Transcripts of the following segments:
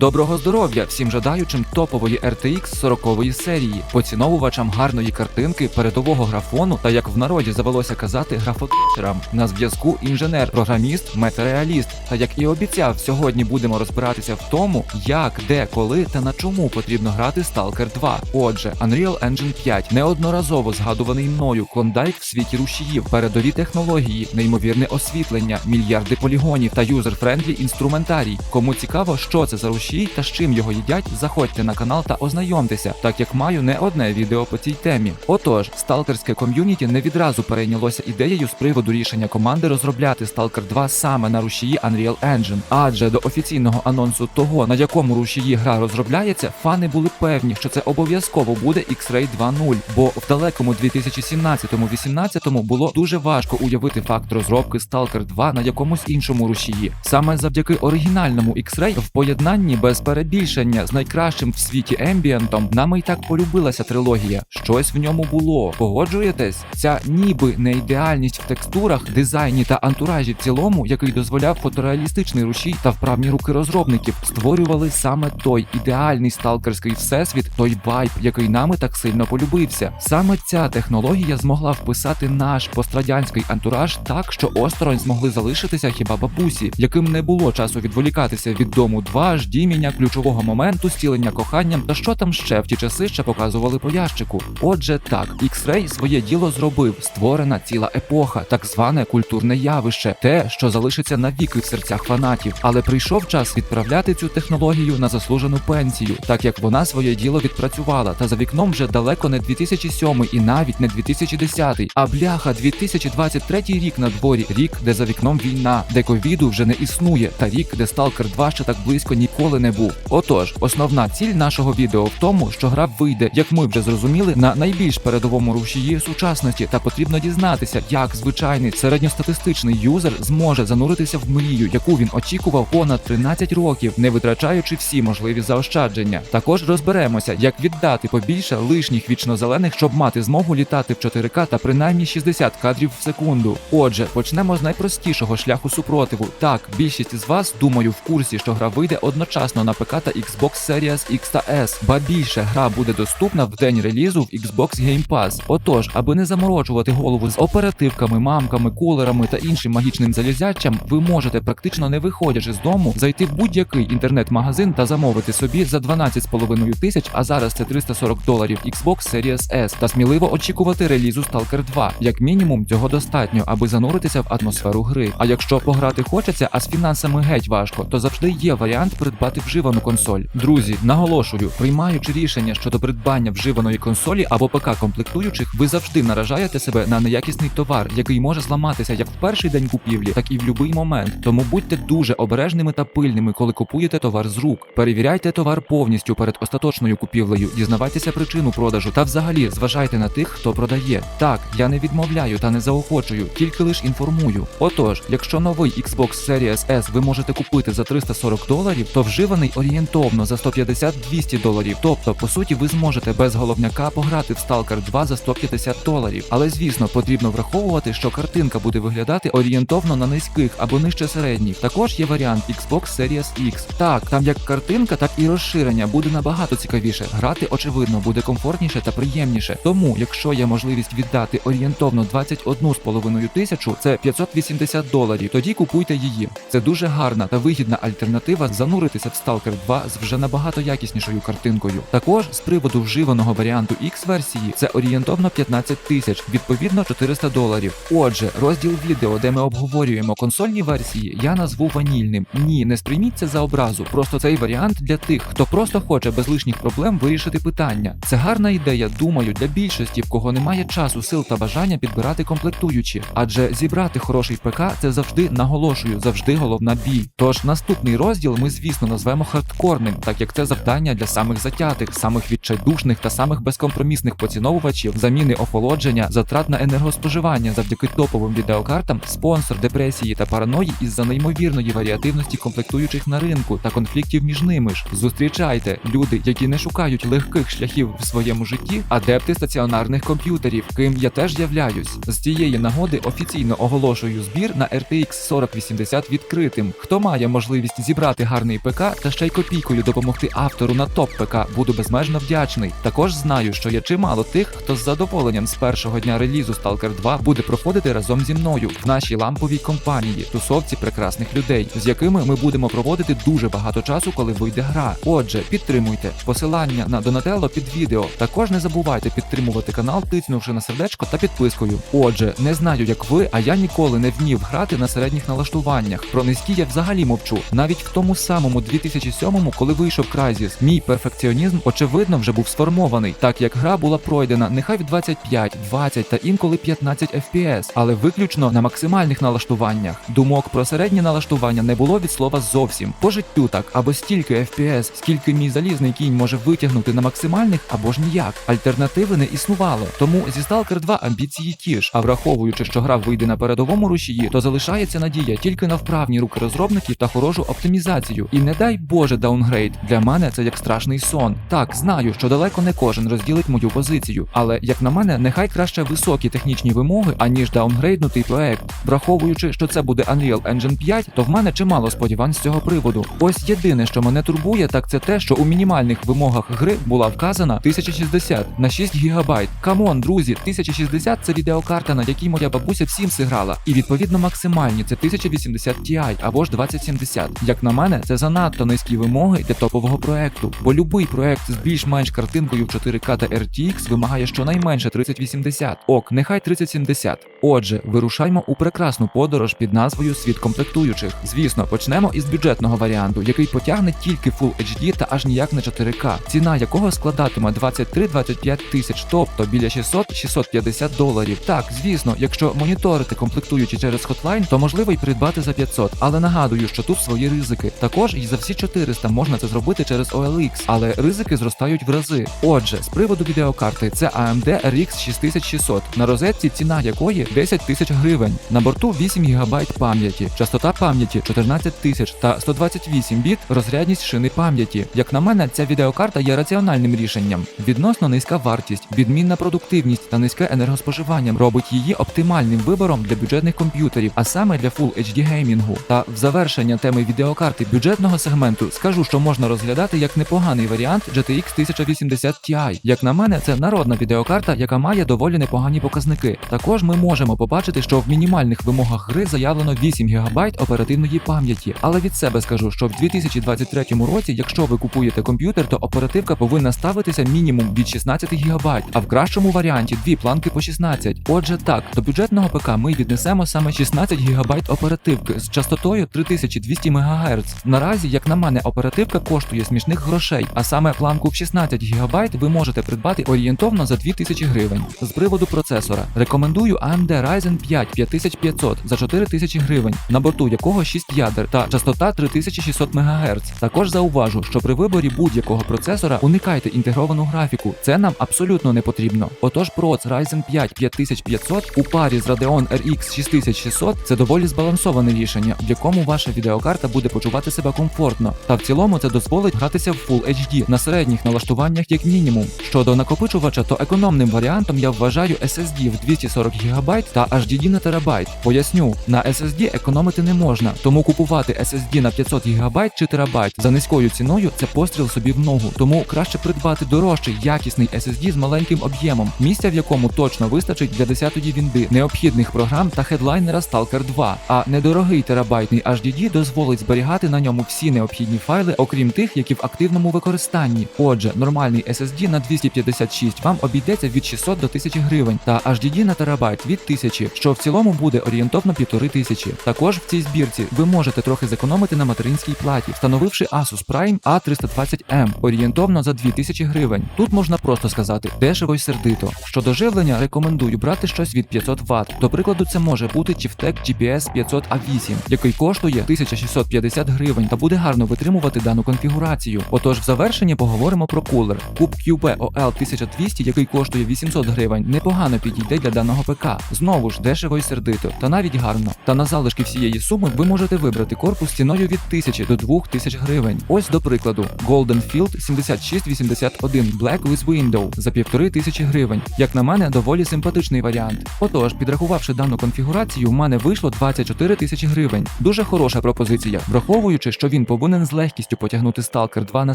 Доброго здоров'я всім жадаючим топової RTX 40 серії, поціновувачам гарної картинки, передового графону та як в народі завелося казати графотечерам. На зв'язку інженер, програміст, метареаліст. Та як і обіцяв, сьогодні будемо розбиратися в тому, як, де, коли та на чому потрібно грати Stalker 2. Отже, Unreal Engine 5 неодноразово згадуваний мною клондайк в світі рушіїв, передові технології, неймовірне освітлення, мільярди полігонів та юзер-френдлі інструментарій. Кому цікаво, що це за рушій та з чим його їдять, заходьте на канал та ознайомтеся, так як маю не одне відео по цій темі. Отож, сталкерське ком'юніті не відразу перейнялося ідеєю з приводу рішення команди розробляти Stalker 2 саме на рушії Unreal Engine, адже до офіційного анонсу того, на якому рушії гра розробляється, фани були певні, що це обов'язково буде X-Ray 2.0, бо в далекому 2017-18 було дуже важко уявити факт розробки Stalker 2 на якомусь іншому рушії. Саме завдяки оригінальному X-Ray в поєднанні без перебільшення з найкращим в світі ембієнтом нами й так полюбилася трилогія. Щось в ньому було. Погоджуєтесь? Ця ніби не ідеальність в текстурах, дизайні та антуражі в цілому, який дозволяв фотореалістичний рушій та вправні руки розробників, створювали саме той ідеальний сталкерський всесвіт, той вайб, який нами так сильно полюбився. Саме ця технологія змогла вписати наш пострадянський антураж так, що осторонь змогли залишитися хіба бабусі, яким не було часу відволікатися від дому 2, ждіміння, ключового моменту, стілення коханням та що там ще в ті часи ще показували по ящику. Отже, так, X-Ray своє діло зробив, створена ціла епоха, так зване культурне явище, те, що залишиться навіки в серцях фанатів. Але прийшов час відправляти цю технологію на заслужену пенсію, так як вона своє діло відпрацювала, та за вікном вже далеко не 2007 і навіть не 2010, а бляха 2023 рік на дворі, рік, де за вікном війна, де ковіду вже не існує, та рік, де Stalker 2 ще так близько ніколи не був. Отож, основна ціль нашого відео в тому, що гра вийде, як ми вже зрозуміли, на найбільш передовому рушії сучасності, та потрібно дізнатися, як звичайний середньостатистичний юзер зможе зануритися в мрію, яку він очікував понад 13 років, не витрачаючи всі можливі заощадження. Також розберемося, як віддати побільше лишніх вічнозелених, щоб мати змогу літати в 4К та принаймні 60 кадрів в секунду. Отже, почнемо з найпростішого шляху супротиву. Так, більшість з вас, думаю, в курсі, що гра вийде одночасно на ПК та Xbox Series X та S. Ба більше гра буде доступна в день релізу в Xbox Game Pass. Отож, аби не заморочувати голову з оперативками, мамками, кулерами та іншим магічним залізячам, ви можете практично не виходячи з дому, зайти в будь-який інтернет-магазин та замовити собі за 12,5 тисяч, а зараз це 340 доларів Xbox Series S та сміливо очікувати релізу Stalker 2. Як мінімум, цього достатньо, аби зануритися в атмосферу гри. А якщо пограти хочеться, а з фінансами геть важко, то завжди є варіант придбати вживану консоль. Друзі, наголошую, приймаючи рішення щодо придбання вживаної консолі або ПК комплектуючих, ви завжди наражаєте себе на неякісний товар, який може зламатися як в перший день купівлі, так і в будь-який момент. Тому будьте дуже обережними та пильними, коли купуєте товар з рук. Перевіряйте товар повністю перед остаточною купівлею, дізнавайтеся причину продажу та взагалі зважайте на тих, хто продає. Так, я не відмовляю та не заохочую, тільки лиш інформую. Отож, якщо новий Xbox Series S ви можете купити за 340 доларів, то вживаний орієнтовно за 150-200 доларів. Тобто, по суті, ви зможете без головняка пограти в Stalker 2 за 150 доларів. Але звісно, потрібно враховувати, що картинка буде виглядати орієнтовно на низьких або нижче середніх. Також є варіант Xbox Series X. Так, там як картинка, так і розширення буде набагато цікавіше. Грати, очевидно, буде комфортніше та приємніше. Тому, якщо є можливість віддати орієнтовно 21,5 тисячу, це 580 доларів. Тоді купуйте її. Це дуже гарна та вигідна альтернатива зануритися в Stalker 2 з вже набагато якіснішою картинкою. Також з приводу вживаного варіанту X версії це орієнтовно 15 тисяч, відповідно 400 доларів. Отже, розділ відео, де ми обговорюємо консольні версії, я назву ванільним. Ні, не сприйміть це за образу. Просто цей варіант для тих, хто просто хоче без лишніх проблем вирішити питання. Це гарна ідея, думаю, для більшості, в кого немає часу, сил та бажання підбирати комплектуючі. Адже зібрати хороший ПК це завжди наголошую, завжди головна біль. Тож наступний розділ ми, звісно, назвемо хардкорним, так як це завдання для самих затятих, самих відчайдушних та самих безкомпромісних поціновувачів, заміни охолодження, затрат на енергоспоживання завдяки топовим відеокартам, спонсор депресії та параної із-за неймовірної варіативності комплектуючих на ринку та конфліктів між ними ж. Зустрічайте люди, які не шукають легких шляхів в своєму житті, адепти стаціонарних комп'ютерів, ким я теж являюсь. З цієї нагоди офіційно оголошую збір на RTX 4080 відкритим. Хто має можливість зібрати гарний ПК та ще й копійкою допомогти автору на топ ПК буду безмежно вдячний. Також знаю, що є чимало тих, хто з задоволенням з першого дня релізу Stalker 2 буде проходити разом зі мною в нашій ламповій компанії, тусовці прекрасних людей, з якими ми будемо проводити дуже багато часу, коли вийде гра. Отже, підтримуйте посилання на Донателло під відео. Також не забувайте підтримувати канал, тиснувши на сердечко та підпискою. Отже, не знаю, як ви, а я ніколи не вмів грати на середніх налаштуваннях. Про низькі я взагалі мовчу. Навіть в тому самому 2007-му, коли вийшов Crysis, мій перфекціонізм очевидно вже був сформований, так як гра була пройдена нехай в 25, 20 та інколи 15 FPS, але виключно на максимальних налаштуваннях. Думок про середні налаштування не було від слова зовсім. По життю так, або стільки FPS, скільки мій залізний кінь може витягнути на максимальних, або ж ніяк. Альтернативи не існувало. Тому зі Stalker 2 амбіції ті ж. А враховуючи, що гра вийде на передовому рушії, то залишається надія тільки на вправні руки розробників та хорошу оптимізацію. І не дай Боже даунгрейд. Для мене це як страшний сон. Так, знаю, що далеко не кожен розділить мою позицію, але як на мене, нехай краще високі технічні вимоги, аніж даунгрейднутий проект. Враховуючи, що це буде Unreal Engine 5, то в мене чимало сподівань з цього приводу. Ось єдине, що мене турбує, так це те, що у мінімальних вимогах гри була вказана 1060 на 6 ГБ. Камон, друзі, 1060 це відеокарта, на якій моя бабуся всім сиграла. І відповідно максимальні це 1080 Ti або ж 2070. Як на мене, це занадто низькі вимоги для топового проекту, бо любий проект з більш-менш картинкою в 4К та RTX вимагає щонайменше 3080. Ок, нехай 3070. Отже, вирушаймо у прекрасну подорож під назвою Світ комплектуючих. Звісно, почнемо із бюджетного варіанту, який потягне тільки Full HD та аж ніяк не 4К, ціна якого складатиме 23-25 тисяч, тобто біля 600-650 доларів. Так, звісно, якщо моніторити комплектуючі через Hotline, то можливо й придбати за 500, але нагадую, що тут свої ризики. Також і за всі 400 можна це зробити через OLX, але ризики зростають в рази. Отже, з приводу відеокарти це AMD RX 6600, на розетці ціна якої 10 тисяч гривень. На борту 8 ГБ пам'яті, частота пам'яті 14 тисяч та 128 біт розрядність шини пам'яті. Як на мене, ця відеокарта є раціональним рішенням. Відносно низька вартість, відмінна продуктивність та низьке енергоспоживання робить її оптимальним вибором для бюджетних комп'ютерів, а саме для Full HD геймінгу. Та в завершення теми відеокарти бюджетного сегменту скажу, що можна розглядати як непоганий варіант GTX 1080 Ti. Як на мене, це народна відеокарта, яка має доволі непогані показники. Також ми можемо побачити, що в мінімальних вимогах гри заявлено 8 ГБ оперативної пам'яті. Але від себе скажу, що в 2023 році, якщо ви купуєте комп'ютер, то оперативка повинна ставитися мінімум від 16 ГБ, а в кращому варіанті дві планки по 16. Отже, так, до бюджетного ПК ми віднесемо саме 16 ГБ оперативки з частотою 3200 МГц. Наразі, як на мене, оперативка коштує смішних грошей, а саме планку в 16 ГБ ви можете придбати орієнтовно за 2000 гривень. З приводу процесора рекомендую AMD Ryzen 5 5500 за 4000 гривень, на борту якого 6 ядер та частота 3600 МГц. Також зауважу, що при виборі будь-якого процесора уникайте інтегровану графіку. Це нам абсолютно не потрібно. Отож, проц Ryzen 5 5500 у парі з Radeon RX 6600 це доволі збалансоване рішення, в якому ваша відеокарта буде почувати себе комфортно. Та в цілому це дозволить гратися в Full HD на середніх налаштуваннях як мінімум. Щодо накопичувача, то економним варіантом я вважаю SSD в 240 ГБ та HDD на терабайт. Поясню, на SSD економити не можна, тому купувати SSD на 500 ГБ чи терабайт за низькою ціною це постріл собі в ногу. Тому краще придбати дорожчий якісний SSD з маленьким об'ємом, місця в якому точно вистачить для 10-ї вінди, необхідних програм та хедлайнера Stalker 2. А недорогий терабайтний HDD дозволить зберігати на ньому всі необхідні файли, окрім тих, які в активному використанні. Отже, нормальний SSD на 256 вам обійдеться від 600 до 1000 гривень, та HDD на терабайт від 1000, що в цілому буде орієнтовно 1500. Також в цій збірці ви можете трохи зекономити на материнській платі, встановивши Asus Prime A320M орієнтовно за 2000 гривень. Тут можна просто сказати дешево й сердито. Щодо живлення, рекомендую брати щось від 500 Вт. До прикладу, це може бути Chieftec GPS 500 A8, який коштує 1650 гривень та буде гарно витримувати дану конфігурацію. Отож, в завершенні поговоримо про кулер. Куб QB OL 1200, який коштує 800 гривень, непогано підійде для даного ПК. Знову ж дешево й сердито, та навіть гарно. Та на залишки всієї суми ви можете вибрати корпус ціною від 1000 до 2000 гривень. Ось до прикладу, Golden Field 7681 Black with Window за 1500 гривень. Як на мене, доволі симпатичний варіант. Отож, підрахувавши дану конфігурацію, в мене вийшло 24 тисячі гривень. Дуже хороша пропозиція, враховуючи, що він по повинен з легкістю потягнути Stalker 2 на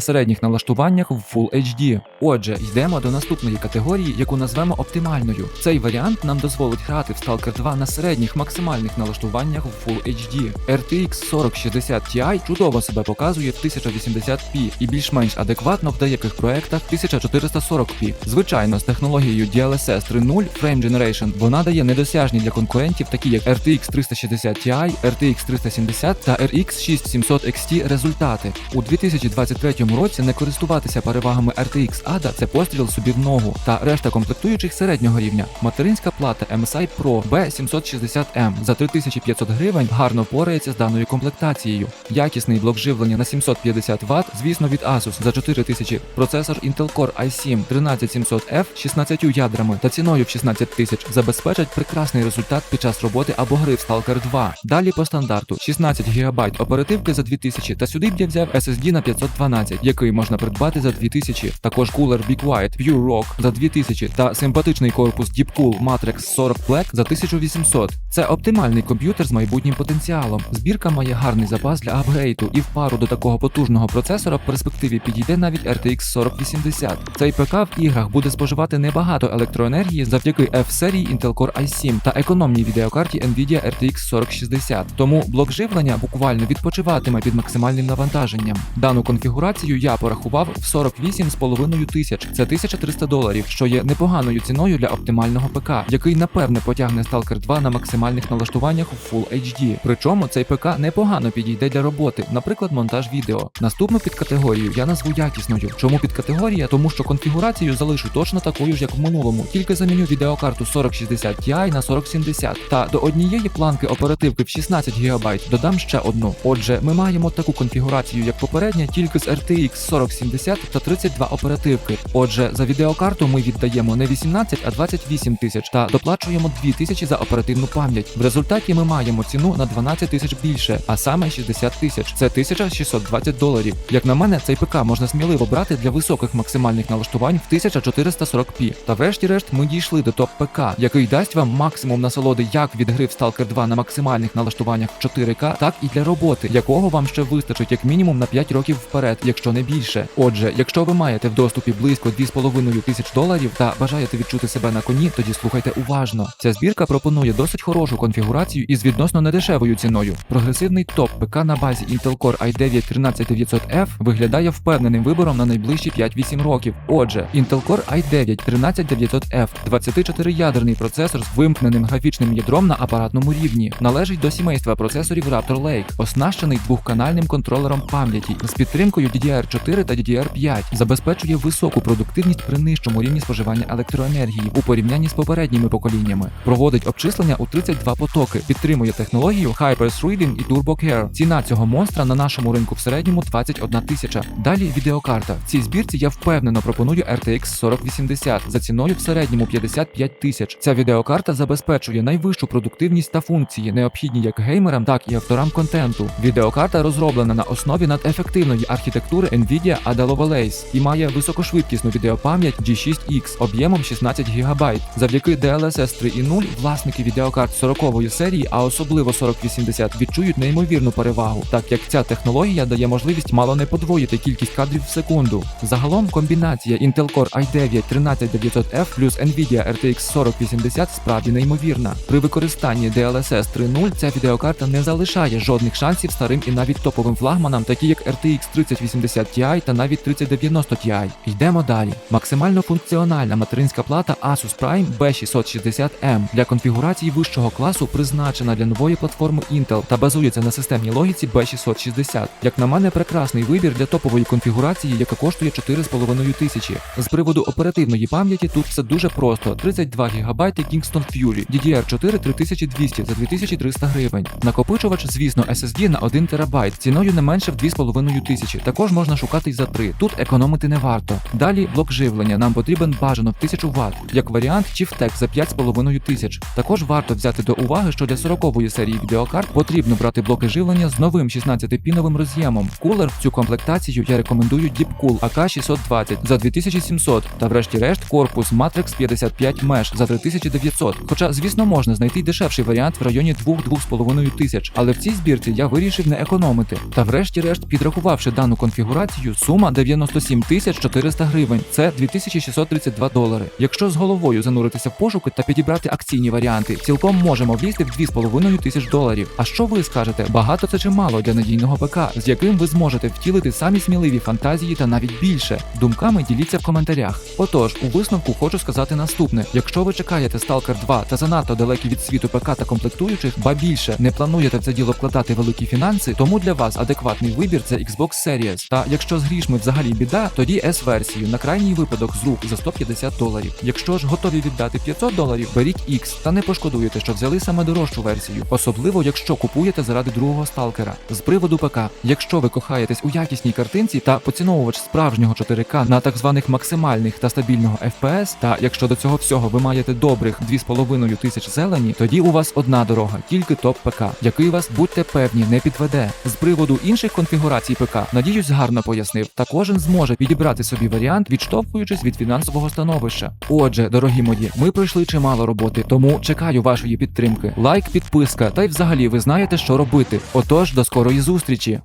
середніх налаштуваннях в Full HD. Отже, йдемо до наступної категорії, яку назвемо оптимальною. Цей варіант нам дозволить грати в Stalker 2 на середніх максимальних налаштуваннях в Full HD. RTX 4060 Ti чудово себе показує в 1080p і більш-менш адекватно в деяких проектах 1440p. Звичайно, з технологією DLSS 3.0 Frame Generation вона дає недосяжні для конкурентів, такі як RTX 360 Ti, RTX 370 та RX 6700 XT результати. У 2023 році не користуватися перевагами RTX ADA – це постріл собі в ногу, та решта комплектуючих середнього рівня. Материнська плата MSI Pro B760M за 3500 гривень гарно впорається з даною комплектацією. Якісний блок живлення на 750 Вт, звісно, від Asus за 4000, процесор Intel Core i7 13700F 16 ядрами та ціною в 16 тисяч забезпечать прекрасний результат під час роботи або гри в Stalker 2. Далі по стандарту 16 ГБ оперативки за 2000 та сюди б я взяв SSD на 512, який можна придбати за 2000. Також кулер Be Quiet Pure Rock за 2000 та симпатичний корпус Deepcool Matrix 40 Black за 1800. Це оптимальний комп'ютер з майбутнім потенціалом. Збірка має гарний запас для апгрейду і в пару до такого потужного процесора в перспективі підійде навіть RTX 4080. Цей ПК в іграх буде споживати небагато електроенергії завдяки F-серії Intel Core i7 та економній відеокарті Nvidia RTX 4060. Тому блок живлення буквально відпочиватиме під максимальним навантаженням. Дану конфігурацію я порахував в 48,5 тисяч. Це 1300 доларів, що є непоганою ціною для оптимального ПК, який напевне потягне Stalker 2 на максимальних налаштуваннях у Full HD. Причому цей ПК непогано підійде для роботи, наприклад, монтаж відео. Наступну підкатегорію я назву якісною. Чому підкатегорія? Тому що конфігурацію залишу точно такою ж, як в минулому, тільки заміню відеокарту 4060 Ti на 4070 та до однієї планки оперативки в 16 ГБ додам ще одну. Отже, ми маємо таку конфігурацію, як попередня, тільки з RTX 4070 та 32 оперативки. Отже, за відеокарту ми віддаємо не 18, а 28 тисяч та доплачуємо 2 тисячі за оперативну пам'ять. В результаті ми маємо ціну на 12 тисяч більше, а саме 60 тисяч. Це 1620 доларів. Як на мене, цей ПК можна сміливо брати для високих максимальних налаштувань в 1440p. Та врешті-решт ми дійшли до топ ПК, який дасть вам максимум насолоди як від гри в Stalker 2 на максимальних налаштуваннях в 4К, так і для роботи, якого вам ще вистачить як мінімум на 5 років вперед, якщо не більше. Отже, якщо ви маєте в доступі близько 2,5 тисяч доларів та бажаєте відчути себе на коні, тоді слухайте уважно. Ця збірка пропонує досить хорошу конфігурацію із відносно недешевою ціною. Прогресивний топ ПК на базі Intel Core i9 13900F виглядає впевненим вибором на найближчі 5-8 років. Отже, Intel Core i9 13900F 24-ядерний процесор з вимкненим графічним ядром на апаратному рівні, належить до сімейства процесорів Raptor Lake, оснащений двохканальним контролером пам'яті з підтримкою DDR4 та DDR5, забезпечує високу продуктивність при нижчому рівні споживання електроенергії у порівнянні з попередніми поколіннями, проводить обчислення у 32 потоки, підтримує технологію Hyper-Threading і Turbo Care. Ціна цього монстра на нашому ринку в середньому 21 тисяча. Далі відеокарта. В цій збірці я впевнено пропоную RTX 4080 за ціною в середньому 55 тисяч. Ця відеокарта забезпечує найвищу продуктивність та функції, необхідні як геймерам, так і авторам контенту. Відеокарта розроблена на основі надефективної архітектури Nvidia Ada Lovelace і має високошвидкісну відеопам'ять G6X об'ємом 16 ГБ. Завдяки DLSS 3.0 власники відеокарт 40-ї серії, а особливо 4080, відчують неймовірну перевагу, так як ця технологія дає можливість мало не подвоїти кількість кадрів в секунду. Загалом комбінація Intel Core i9 13900F плюс Nvidia RTX 4080 справді неймовірна. При використанні DLSS 3.0 ця відеокарта не залишає жодних шансів старим і навіть топовим флагманам, такі як RTX 3080 Ti та навіть 3090 Ti. Йдемо далі. Максимально функціональна материнська плата Asus Prime B660M для конфігурації вищого класу призначена для нової платформи Intel та базується на системній логіці B660. Як на мене, прекрасний вибір для топової конфігурації, яка коштує 4,5 тисячі. З приводу оперативної пам'яті тут все дуже просто: 32 ГБ Kingston Fury, DDR4 3200 за 2300 гривень. Накопичувач, звісно, SSD на 1 ТБ, ціною не менше в 2,5 тисячі. Також можна шукати й за 3. Тут економити не варто. Далі блок живлення нам потрібен бажано в 1000 Вт, як варіант Chieftec за 5,5 тисяч. Також варто взяти до уваги, що для 40-ї серії відеокарт потрібно брати блоки живлення з новим 16-піновим роз'ємом. Кулер в цю комплектацію я рекомендую Deepcool AK620 за 2700 та врешті-решт корпус Matrix 55 Mesh за 3900. Хоча, звісно, можна знайти дешевший варіант в районі 2-2,5 тисяч, але в цій збірці я вирішив не економити. Та врешті-решт, підрахувавши дану конфігурацію, сума 97 тисяч 400 гривень. Це 2632 долари. Якщо з головою зануритися в пошуки та підібрати акційні варіанти, цілком можемо влізти в 2,5 тисяч доларів. А що ви скажете? Багато це чи мало для надійного ПК, з яким ви зможете втілити самі сміливі фантазії та навіть більше. Думками діліться в коментарях. Отож, у висновку хочу сказати наступне: якщо ви чекаєте Stalker 2 та занадто далекі від світу ПК та комплектуючих, ба більше не плануєте в це діло вкладати великі фінанси, тому для вас адекватний вибір це Xbox Series. Та якщо з грішми взагалі біда, тоді S-версію на крайній випадок з рук за 150 доларів. Якщо ж готові віддати 500 доларів, беріть X та не пошкодуєте, що взяли саме дорожчу версію, особливо якщо купуєте заради другого сталкера. З приводу ПК, якщо ви кохаєтесь у якісній картинці та поціновувач справжнього 4К на так званих максимальних та стабільного FPS, та якщо до цього всього ви маєте добрих 2,5 тисяч зелені, тоді у вас одна дорога, тільки топ ПК, який вас будьте певні не підведе. З приводу інших конфігурацій ПК, надіюсь, гарно пояснив, та кожен зможе підібрати собі варіант, відштовхуючись від фінансового становища. Отже, дорогі мої, ми пройшли чимало роботи, тому чекаю вашої підтримки. Лайк, підписка, та й взагалі ви знаєте, що робити. Отож, до скорої зустрічі.